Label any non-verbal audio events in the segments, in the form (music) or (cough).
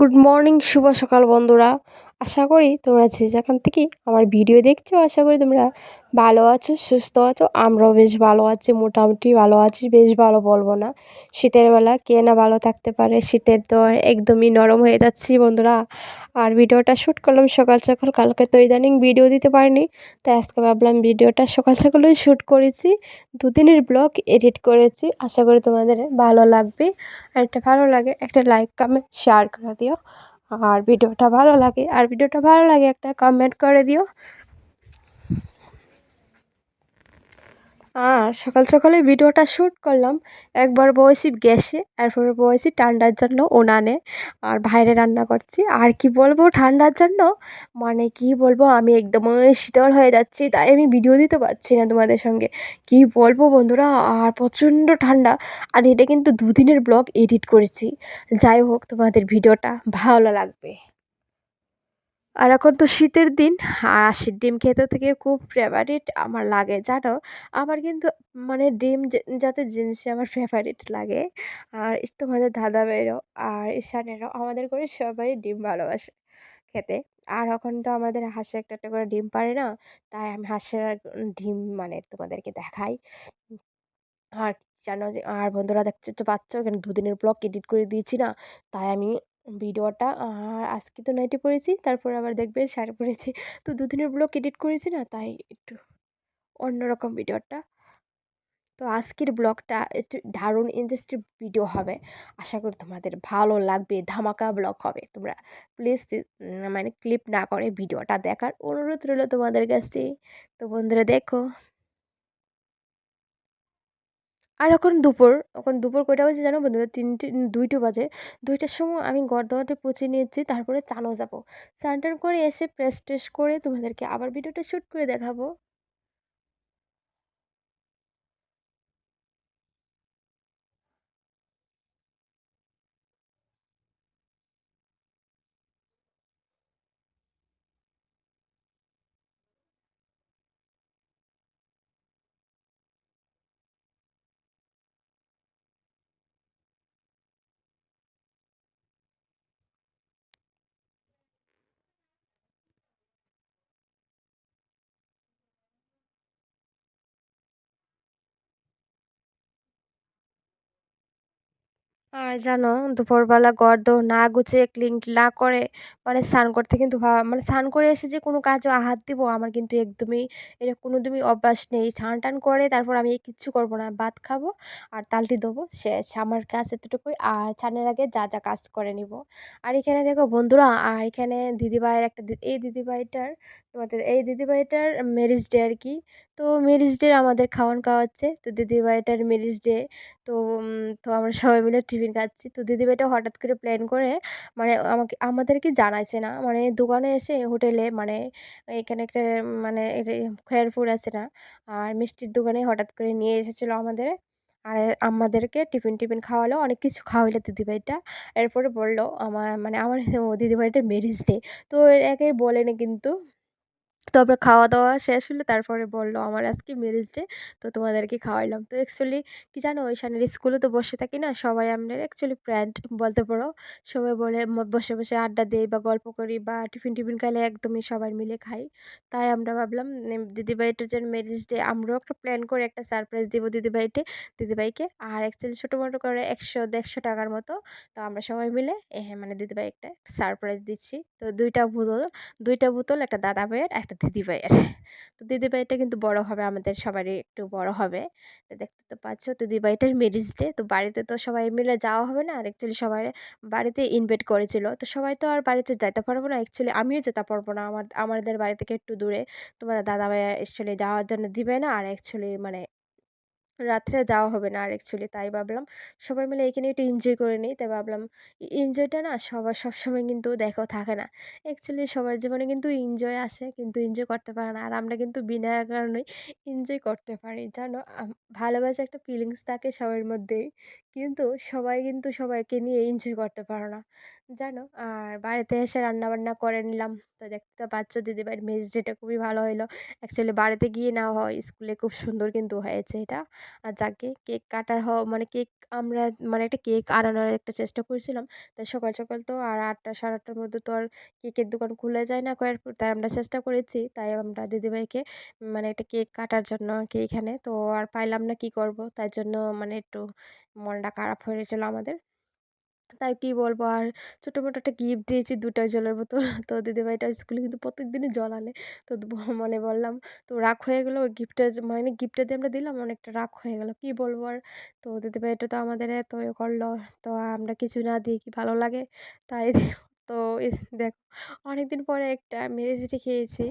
Good morning শুভ সকাল বন্ধুরা। আশা করি তোমরা যে যেখান থেকে আমার ভিডিও দেখছ, আশা করি তোমরা ভালো আছো, সুস্থ আছো। আমরাও বেশ ভালো আছি, মোটামুটি ভালো আছি, বেশ ভালো বলব না। শীতের বেলা কে না ভালো থাকতে পারে, শীতের তো একদমই নরম হয়ে যাচ্ছি বন্ধুরা। আর ভিডিওটা শ্যুট করলাম সকাল সকাল, কালকে তো ইদানিং ভিডিও দিতে পারিনি। তো আজকে ভাবলাম ভিডিওটা সকাল সকালেই শ্যুট করেছি, দুদিনের ব্লগ এডিট করেছি। আশা করি তোমাদের ভালো লাগবে। আর একটা ভালো লাগে, একটা লাইক কমেন্ট শেয়ার করে দিও। আর ভিডিওটা ভালো লাগে আর ভিডিওটা ভালো লাগে একটা কমেন্ট করে দিও। আর সকাল সকালে ভিডিওটা শ্যুট করলাম। একবার বসি গ্যাসে, এরপরে বসি ঠান্ডার জন্য উনানে। আর বাইরে রান্না করছি। আর কি বলব ঠান্ডার জন্য? মানে কি বলব, আমি একদম শীতল হয়ে যাচ্ছি, তাই আমি ভিডিও দিতে পারছি না তোমাদের সঙ্গে। কি বলব বন্ধুরা, আর প্রচণ্ড ঠান্ডা। আর এটা কিন্তু দুদিনের ব্লগ এডিট করেছি। যাই হোক, তোমাদের ভিডিওটা ভালো লাগবে। আর এখন তো শীতের দিন, আর হাঁসের ডিম খেতে থেকে খুব ফেভারিট আমার লাগে। জানো? আমার কিন্তু মানে ডিম যাতে জিনিসে আমার ফেভারিট লাগে। আর তোমাদের দাদা ভাইয়েরও আর ঈশানেরও, আমাদের করে সবাই ডিম ভালোবাসে খেতে। আর এখন তো আমাদের হাঁসে একটা একটা করে ডিম পারে না? তাই আমি হাঁসের ডিম মানে তোমাদেরকে দেখাই। আর জানো যে, আর বন্ধুরা দেখছ পাচ্ছ, এখানে দুদিনের ব্লগ এডিট করে দিয়েছি না? তাই আমি ভিডিওটা আজকে তো নাইটে পড়েছি, তারপর আবার দেখবে শাড়ি পরেছি তো দুদিনের ব্লগ এডিট করেছি না, তাই একটু অন্যরকম ভিডিওটা। তো আজকের ব্লগটা একটু দারুণ ইন্টারেস্টিং ভিডিও হবে। আশা করি তোমাদের ভালো লাগবে, ধামাকা ব্লগ হবে। তোমরা প্লিজ মানে ক্লিপ না করে ভিডিওটা দেখার অনুরোধ রইল তোমাদের কাছে। তো বন্ধুরা দেখো। আর এখন দুপুর এখন দুপুর কয়টা বাজে জানো বন্ধুরা? তিনটে, দুইটো বাজে। দুইটার সময় আমি ঘর দোয়াতে পৌঁছে নিয়েছি, তারপরে চানও যাব। স্নান টান করে এসে প্রেস ট্রেস করে তোমাদেরকে আবার ভিডিওটা শ্যুট করে দেখাবো। আর জানো, দুপুরবেলা গর্দ না গুছিয়ে ক্লিন না করে মানে স্নান করতে কিন্তু মানে স্নান করে এসে যে কোনো কাজে হাত দিব, আমার কিন্তু একদমই এটা কোনোদিনই অভ্যাস নেই। স্নান টান করে তারপর আমি কিচ্ছু করব না। ভাত খাব আর তালটি দেবো শেষ। আমার কাজ এতটুকুই। আর ছানের আগে যা যা কাজ করে নিব। আর এখানে দেখো বন্ধুরা, আর এখানে দিদিভাইয়ের একটা এই দিদিভাইটার, তোমাদের এই দিদিভাইটার ম্যারেজ ডে আর কি। তো ম্যারেজ ডে আমাদের খাওয়ান খাওয়াচ্ছে। তো দিদিভাইটার ম্যারেজ ডে তো তো আমরা সবাই মিলে টিফিন খাচ্ছি। তো দিদিভাইটা হঠাৎ করে প্ল্যান করে মানে আমাকে, আমাদেরকে জানাইছে না। মানে দোকানে এসে হোটেলে মানে এখানে একটা মানে খয়েরপুর আছে না, আর মিষ্টির দোকানে হঠাৎ করে নিয়ে এসেছিল আমাদের। আর আমাদেরকে টিফিন টিফিন খাওয়ালো, অনেক কিছু খাওয়াইলো দিদিভাইটা এরপরে বলল, আমার মানে আমার দিদিভাইটার ম্যারেজ ডে তো একেই বলেনি কিন্তু। তারপর খাওয়া দাওয়া শেষ হলো তারপরে বলল, আমার আজকে ম্যারেজ ডে তো তোমাদেরকে খাওয়াইলাম তো অ্যাকচুয়ালি কি জানো, ওই সানের স্কুলে তো বসে থাকি না, সবাই আমরা অ্যাকচুয়ালি ফ্রেন্ড বলতে পারো। সবাই বলে বসে বসে আড্ডা দিই বা গল্প করি বা টিফিন টিফিন খাইলে একদমই সবাই মিলে খাই। তাই আমরা ভাবলাম দিদিভাইটার যে ম্যারেজ ডে আমরাও একটা প্ল্যান করে একটা সারপ্রাইজ দেবো দিদিভাইটে দিদিভাইকে। আর অ্যাকচুয়ালি ছোটো মোটো করে একশো, দেড়শো টাকার মতো। তো আমরা সবাই মিলে হ্যাঁ মানে দিদিভাই একটা সারপ্রাইজ দিচ্ছি। তো দুইটা বোতল দুইটা বোতল একটা দাদা ভাইয়ের, একটা দিদিভাইয়ের। তো দিদি ভাইটা কিন্তু বড় হবে, আমাদের সবারই একটু বড় হবে। তো দেখতে তো পাচ্ছ, তো দিদিভাইটার ম্যারেজ ডে তো বাড়িতে তো সবাই মিলে যাওয়া হবে না, আর অ্যাকচুয়ালি সবাই বাড়িতে ইনভাইট করেছিল। তো সবাই তো আর বাড়িতে যেতে পারব না অ্যাকচুয়ালি আমিও যেতে পারব না। আমার, আমাদের বাড়ি থেকে একটু দূরে। তোমার দাদা ভাইয়া অ্যাকচুয়ালি যাওয়ার জন্য দিবে না, আর অ্যাকচুয়ালি মানে রাত্রে যাওয়া হবে না আর অ্যাকচুয়ালি তাই ভাবলাম সবাই মিলে এখানে একটু এনজয় করে নিই। তাই ভাবলাম এনজয়টা না সবার সবসময় কিন্তু দেখাও থাকে না। অ্যাকচুয়ালি সবার জীবনে কিন্তু এনজয় আসে কিন্তু এনজয় করতে পারে না। আর আমরা কিন্তু বিনা কারণেই এনজয় করতে পারি। জানো ভালোবাসা একটা ফিলিংস থাকে সবার মধ্যেই। কিন্তু সবাই কিন্তু সবাইকে নিয়ে এনজয় করতে পারো না। জানো? আর বাড়িতে এসে রান্নাবান্না করে নিলাম। তো দেখতে তো পাচ্ছ দিদিভাইয়ের যেটা খুবই ভালো হলো অ্যাকচুয়ালি বাড়িতে গিয়ে না হয়, স্কুলে খুব সুন্দর কিন্তু হয়েছে এটা। আর যাকে কেক কাটার হ মানে কেক আমরা মানে একটা কেক আনানোর একটা চেষ্টা করেছিলাম। তাই সকাল সকাল তো আর আটটা, সাড়ে আটটার মধ্যে তো আর কেকের দোকান খুলে যায় না কয়েকপুর তাই আমরা চেষ্টা করেছি, তাই আমরা দিদিভাইকে মানে একটা কেক কাটার জন্য কি এখানে। তো আর পাইলাম না কি করব, তাই জন্য মানে একটু মনটা খারাপ হয়ে গেছিল আমাদের। তাই কি বলব? আর ছোটো মোটো একটা গিফট দিয়েছি দুটো জলের বোতল। (laughs) তো দিদিভাইটা স্কুলে কিন্তু প্রত্যেকদিনই জল আনে। তো (laughs) মনে বললাম, তো রাখ হয়ে গেলো ওই গিফটটা মানে গিফটটা দিয়ে আমরা দিলাম, অনেকটা রাগ হয়ে গেলো, কী বলব? আর তো দিদিভাইটা তো আমাদের এত এ করল। তো আমরা কিছু না দিই কি ভালো লাগে? তাই (laughs) তো দেখো, অনেকদিন পরে একটা মেরেজিটি খেয়েছি।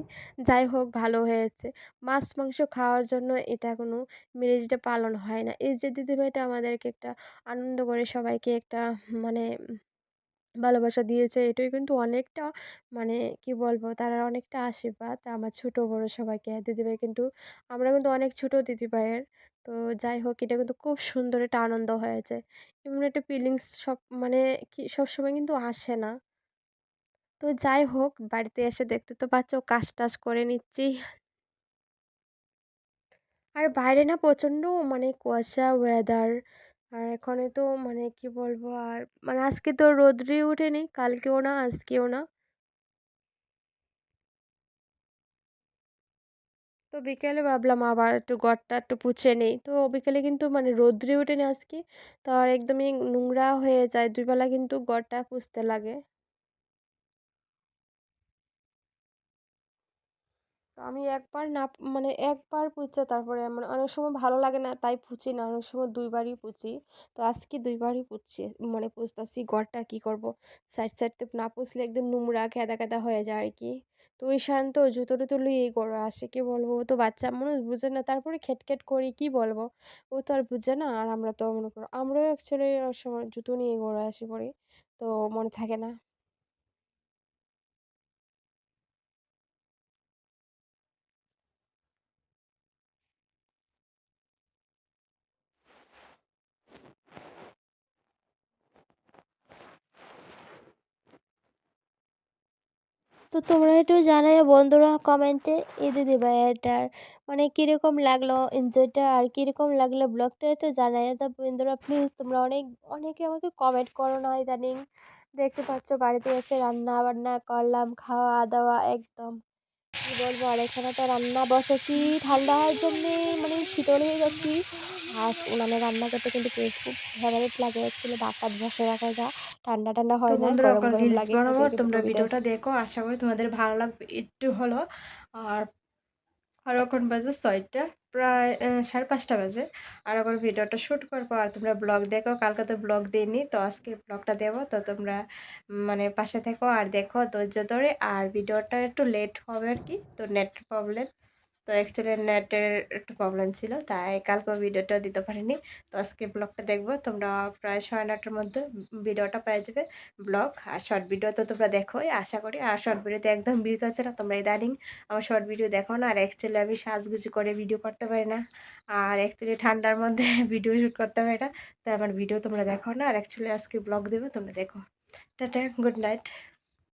যাই হোক, ভালো হয়েছে। মাছ, মাংস খাওয়ার জন্য এটা কোনো মেরেজিটা পালন হয় না। এই যে দিদিভাইটা আমাদেরকে একটা আনন্দ করে সবাইকে একটা মানে ভালোবাসা দিয়েছে, এটাই কিন্তু অনেকটা মানে কি বলব, তারা অনেকটা আশীর্বাদ আমার ছোট বড় সবাইকে। দিদিভাই কিন্তু, আমরা কিন্তু অনেক ছোট দিদিভাইয়ের তো যাই হোক, এটা কিন্তু খুব সুন্দর একটা আনন্দ হয়েছে। এমন একটা ফিলিংস সব মানে কি সবসময় কিন্তু আসে না। তো যাই হোক, বাড়িতে এসে দেখতে তো পাচ্ছ কাজ টাজ করে নিচ্ছি। আর বাইরে না প্রচণ্ড মানে কুয়াশা ওয়েদার আর এখানে তো মানে কি বলব আর মানে আজকে তো রোদ্রই উঠেনি, কালকেও না, আজকেও না। তো বিকেলে ভাবলাম আবার একটু ঘরটা একটু পুছে নেই। তো বিকেলে কিন্তু মানে রোদ্রে ওঠেনি আজকে, তো আর একদমই নোংরা হয়ে যায়, দুই বেলা কিন্তু ঘরটা পুছতে লাগে। তো আমি একবার না মানে একবার পুছে তারপরে মানে অনেক সময় ভালো লাগে না, তাই পুছি না। অনেক সময় দুইবারই পুছি। তো আজকে দুইবারই পুছি মানে পুছতাছি, ঘরটা কি করব? সাইড সাইডতে না পুছলে একদম নোংরা, খেদা খেদা হয়ে যায় আর কি তো ওই শান্ত জুতো টুতো এই করে আসে, কি বলব? ও তো বাচ্চা মানুষ, বুঝে না। তারপরে খেটখেট করি, কি বলব? ও তো আর বুঝে না, আর আমরা তো মনে করো, আমরাও অ্যাকচুয়ালি সময় জুতো নিয়ে ঘরে আসি পড়ি। তো মনে থাকে না। তো তোমরা একটু জানাইও বন্ধুরা কমেন্টে এই দিদিভাইটার মানে কীরকম লাগল এনজয়টা আর কীরকম লাগল ব্লগটা একটু জানাই তো বন্ধুরা প্লিজ তোমরা অনেক, অনেকে আমাকে কমেন্ট করো না ইদানিং। দেখতে পাচ্ছ বাড়িতে এসে রান্না বান্না করলাম, খাওয়া দাওয়া একদম। কী বলব আর এখানে তো রান্না বসেছি, ঠান্ডা হওয়ার জন্যে মানে শীতল হয়ে যাচ্ছি। আর উনানে রান্না করতে কিন্তু খুব ফেভারিট লাগে। অ্যাকচুয়ালি ভাত বসে রাখা যা ঠান্ডা ঠান্ডা হয় বন্ধুরা রিলস বানাবো তোমরা ভিডিওটা দেখো আশা করি তোমাদের ভালো লাগবে একটু হলো। আর আর এখন বাজে ছয়টা প্রায় সাড়ে পাঁচটা বাজে। আর এখন ভিডিওটা শ্যুট করব আর তোমরা ব্লগ দেখো কালকে তো ব্লগ দিইনি তো আজকে ব্লগটা দেবো। তো তোমরা মানে পাশে থেকো আর দেখো ধৈর্য ধরে আর ভিডিওটা একটু লেট হবে আর কি তো নেট প্রবলেম তো অ্যাকচুয়ালি নেটের একটু প্রবলেম ছিল, তাই কালকেও ভিডিওটা দিতে পারিনি। তো আজকে ব্লগটা দেখব, তোমরা প্রায় সাড়ে নটার মধ্যে ভিডিওটা পেয়ে যাবে ব্লগ আর শর্ট ভিডিও তো তোমরা দেখোই, আশা করি। আর শর্ট ভিডিওতে একদম ভিউজ আছে না, তোমরা ইদানিং আমার শর্ট ভিডিও দেখো না। আর অ্যাকচুয়ালি আমি সাজগুজি করে ভিডিও করতে পারি না। আর অ্যাকচুয়ালি ঠান্ডার মধ্যে (laughs) ভিডিও শ্যুট করতে পারি না। তাই আমার ভিডিও তোমরা দেখো না। আর অ্যাকচুয়ালি আজকে ব্লগ দেবো, তোমরা দেখো। Tata good night